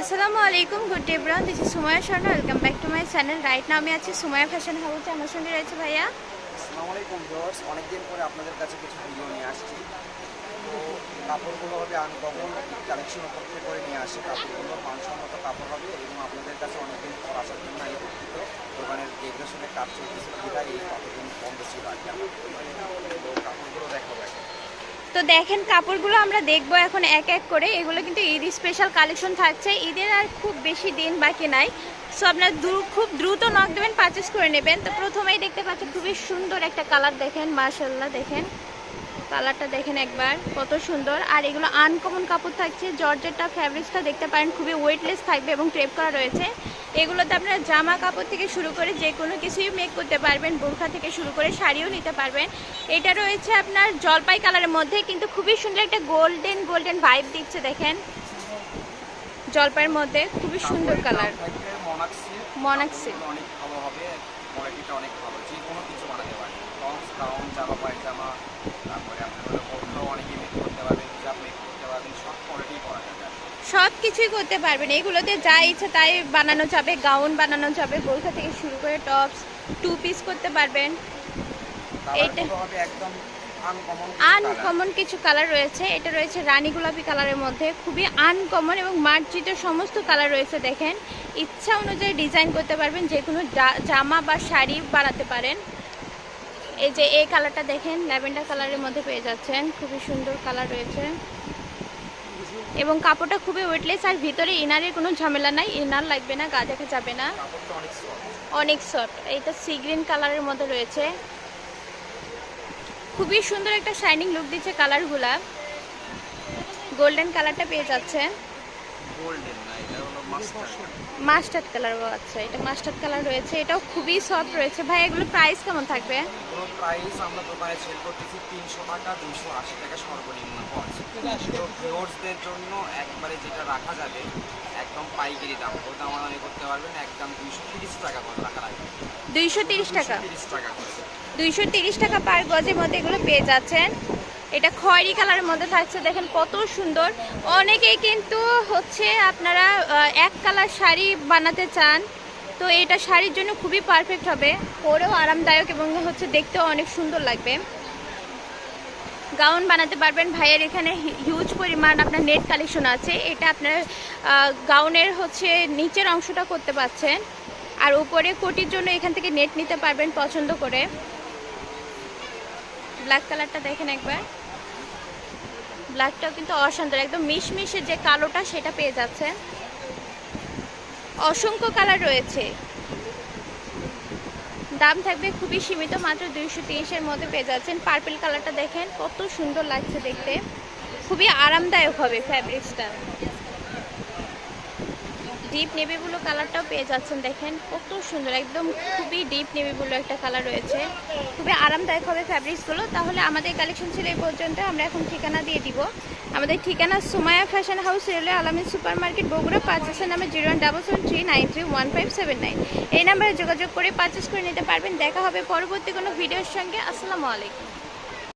আসসালামু আলাইকুম good day brown this is Sumaya Sharma welcome back to my channel right now আমি আছি Sumaiya fashion হাউসে আমার সঙ্গে রয়েছে ভাইয়া। আসসালামু আলাইকুম ভিউয়ার্স অনেকদিন পরে আপনাদের কাছে কিছু ভিডিও নিয়ে আসছি। তো কাপড়গুলো হবে আনকমন কালেকশন উপলক্ষে করে নিয়ে আসি। কাপড়গুলো মানসম্মত কাপড় হবে এবং আপনাদের কাছে অনেকদিন পর আসার জন্য আমি দুঃখিত। দোকানের ডেকোরেশনের কাজ চলতেছিল বিধায় এই কতদিন বন্ধ ছিল আর কি আমার। তো কাপড়গুলো দেখাবো এখন তো দেখেন, কাপড়গুলো আমরা দেখব এখন এক এক করে। এগুলো কিন্তু ঈদ স্পেশাল কালেকশন থাকছে। ঈদের আর খুব বেশি দিন বাকি নাই। সো আপনার খুব দ্রুত নক দেবেন পারচেস করে নেবেন। তো প্রথমেই দেখতে পাচ্ছেন খুবই সুন্দর একটা কালার দেখেন মার্শাল্লাহ দেখেন। কালারটা দেখেন একবার কত সুন্দর। আর এগুলো আনকমন কাপড় থাকছে জর্জেটটা ফ্যাব্রিক্সটা দেখতে পারেন খুবই ওয়েটলেস থাকবে এবং ক্রেপ করা রয়েছে। এগুলোতে আপনারা জামা কাপড় থেকে শুরু করে যে কোনো কিছুই মেক করতে পারবেন বোরখা থেকে শুরু করে শাড়িও নিতে পারবেন। এটা রয়েছে আপনার জলপাই কালারের মধ্যে কিন্তু খুবই সুন্দর একটা গোল্ডেন গোল্ডেন ভাইব দিচ্ছে দেখেন। জলপাইয়ের মধ্যে খুবই সুন্দর কালার মনাক্সি মনাক্সি। অনেক ভালো হবে। কোয়ালিটিটা অনেক ভালো যে কোনো কিছু বানাতে পারেন। টপস গাউন জামা পায়জামা তারপরে আপনার হলো ওড়নাও অনেকে মেক করতে পারবেন হিজাব মেক করতে পারবেন সব কোয়ালিটি করা যাবে। সব কিছুই করতে পারবেন। এগুলোতে যা ইচ্ছে তাই বানানো যাবে গাউন বানানো যাবে বোরখা থেকে শুরু করে টপস টু পিস করতে পারবেন। এইটা- হবে একদম আনকমন কিছু কালার রয়েছে। এটা রয়েছে রানী গোলাপি কালারের মধ্যে। খুবই আনকমন এবং মার্জিত সমস্ত কালার রয়েছে দেখেন। ইচ্ছা অনুযায়ী ডিজাইন করতে পারবেন যে কোনো জামা বা শাড়ি বানাতে পারেন। এই যে এই কালারটা দেখেন ল্যাভেন্ডার কালারের মধ্যে পেয়ে যাচ্ছেন। খুবই সুন্দর কালার রয়েছে। এবং কাপড়টা খুবই ওয়েটলেস আর ভিতরে ইনারের কোনো ঝামেলা নাই। ইনার লাগবে না গা দেখা যাবে না। অনেক সফট এইটা সি গ্রিন কালারের মধ্যে রয়েছে। খুবই সুন্দর একটা শাইনিং লুক দিচ্ছে কালারগুলা গোল্ডেন কালারটা পেয়ে যাচ্ছে। গোল্ডেন মাস্টার্ড কালার আচ্ছা এটা মাস্টার্ড কালার রয়েছে। এটাও খুবই সফট রয়েছে। ভাই এগুলো প্রাইস কেমন থাকবে? পুরো প্রাইস আমরা দোকানে সেল করতেছি তিনশো টাকা দুশো আশি টাকা সর্বনিম্ন পড়ছে। ভিউয়ার্সদের জন্য একবারে যেটা রাখা যাবে একদম পাইকারি দাম। ওটা দামাদামি করতে পারবেন একদম দুইশো তিরিশ টাকা করে রাখা লাগবে। দুইশো তিরিশ টাকা? তিরিশ টাকা করে। দুইশো তিরিশ টাকা পার গজের মধ্যে এগুলো পেয়ে যাচ্ছেন। এটা খয়েরি কালারের মধ্যে থাকছে, দেখেন কত সুন্দর। অনেকেই কিন্তু হচ্ছে আপনারা এক কালার শাড়ি বানাতে চান, তো এটা শাড়ির জন্য খুবই পারফেক্ট হবে। পরেও আরামদায়ক এবং হচ্ছে দেখতেও অনেক সুন্দর লাগবে। গাউন বানাতে পারবেন, ভাইয়ের এখানে হিউজ পরিমাণ আপনার নেট কালেকশন আছে। এটা আপনার গাউনের হচ্ছে নিচের অংশটা করতে পারছেন। আর উপরে কোটির জন্য এখান থেকে নেট নিতে পারবেন পছন্দ করে। ব্ল্যাক কালারটা দেখেন একবার। ব্ল্যাকটাও কিন্তু অসান্তর একদম মিশমিশে যে কালোটা সেটা পেয়ে যাচ্ছে। অসংখ্য কালার রয়েছে। দাম থাকবে খুবই সীমিত, মাত্র দুইশো তিরিশের মধ্যে পেয়ে যাচ্ছেন। পার্পেল কালারটা দেখেন, কত সুন্দর লাগছে দেখতে। খুবই আরামদায়ক হবে ফ্যাব্রিক্সটা ডিপ নেভি ব্লু কালারটাও পেয়ে যাচ্ছেন, দেখেন কত সুন্দর, একদম খুবই ডিপ নেভি ব্লু একটা কালার রয়েছে। খুবই আরামদায়ক হবে ফ্যাব্রিক্সগুলো তাহলে আমাদের কালেকশন ছিল এই পর্যন্ত, আমরা এখন ঠিকানা দিয়ে দিব। আমাদের ঠিকানা Sumaya fashion house railway Alamin super market Bogura পাঁচের নামে zero one double seven three nine three one five seven nine. এই নাম্বারে যোগাযোগ করে পারচেস করে নিতে পারবেন। দেখা হবে পরবর্তী কোনো ভিডিওর সঙ্গে। আসসালামু আলাইকুম।